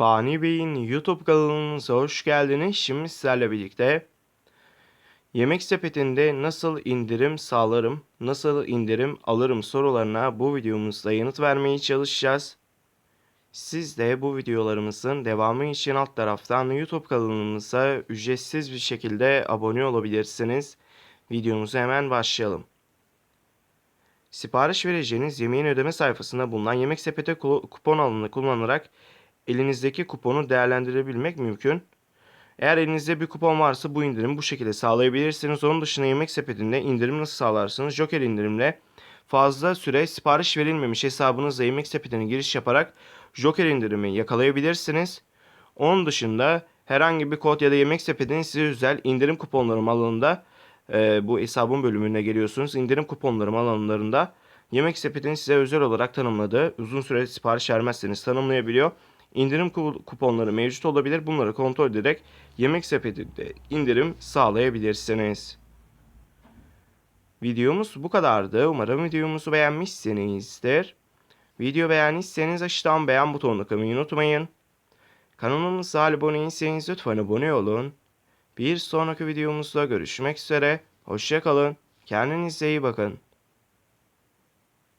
Fani Bey'in YouTube kanalımıza hoş geldiniz. Şimdi sizlerle birlikte Yemek sepetinde nasıl indirim sağlarım, nasıl indirim alırım sorularına bu videomuzda yanıt vermeye çalışacağız. Siz de bu videolarımızın devamı için alt taraftan YouTube kanalımıza ücretsiz bir şekilde abone olabilirsiniz. Videomuza hemen başlayalım. Sipariş vereceğiniz yemeğin ödeme sayfasında bulunan yemek sepeti ku- kupon alanını kullanarak elinizdeki kuponu değerlendirebilmek mümkün. Eğer elinizde bir kupon varsa bu indirimi bu şekilde sağlayabilirsiniz. Onun dışında yemek sepetinde indirim nasıl sağlarsınız? Joker indirimle fazla süre sipariş verilmemiş hesabınızla yemek sepetine giriş yaparak Joker indirimi yakalayabilirsiniz. Onun dışında herhangi bir kod ya da yemek sepetinin size özel indirim kuponlarım alanında e, bu hesabın bölümüne geliyorsunuz. İndirim kuponlarım alanlarında yemek sepetinin size özel olarak tanımladığı uzun süre sipariş vermezseniz tanımlayabiliyor. İndirim ku- kuponları mevcut olabilir. Bunları kontrol ederek yemek sepetinde indirim sağlayabilirsiniz. Videomuz bu kadardı. Umarım videomuzu beğenmişsinizdir. Video beğendiyseniz aşağıdan beğen butonuna kılmayı unutmayın. Kanalımıza abone değilseniz lütfen abone olun. Bir sonraki videomuzda görüşmek üzere. Hoşçakalın. Kendinize iyi bakın.